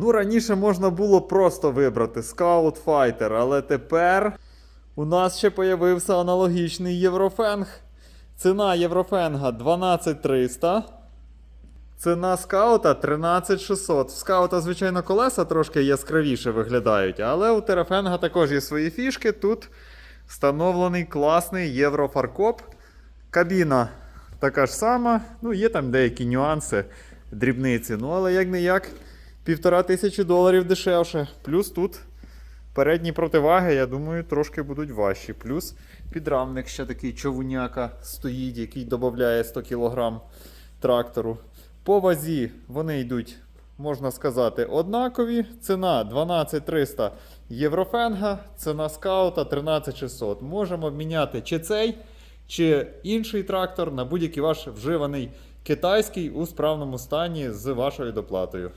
Ну, раніше можна було просто вибрати Scout Fighter, але тепер у нас ще появився аналогічний Єврофенг. Ціна Єврофенга 12300. Ціна скаута 13600. В скаута, звичайно, колеса трошки яскравіше виглядають, але у Терафенга також є свої фішки. Тут встановлений класний єврофаркоп. Кабіна така ж сама. Ну, є там деякі нюанси, дрібниці. Ну, але як не як, півтора тисячі доларів дешевше. Плюс тут передні противаги, я думаю, трошки будуть важчі. Плюс підрамник ще такий човуняка стоїть, який додає 100 кг трактору. По вазі вони йдуть, можна сказати, однакові. Ціна 12300 єврофенга, ціна скаута 13600. Можемо обміняти чи цей, чи інший трактор на будь-який ваш вживаний китайський у справному стані з вашою доплатою.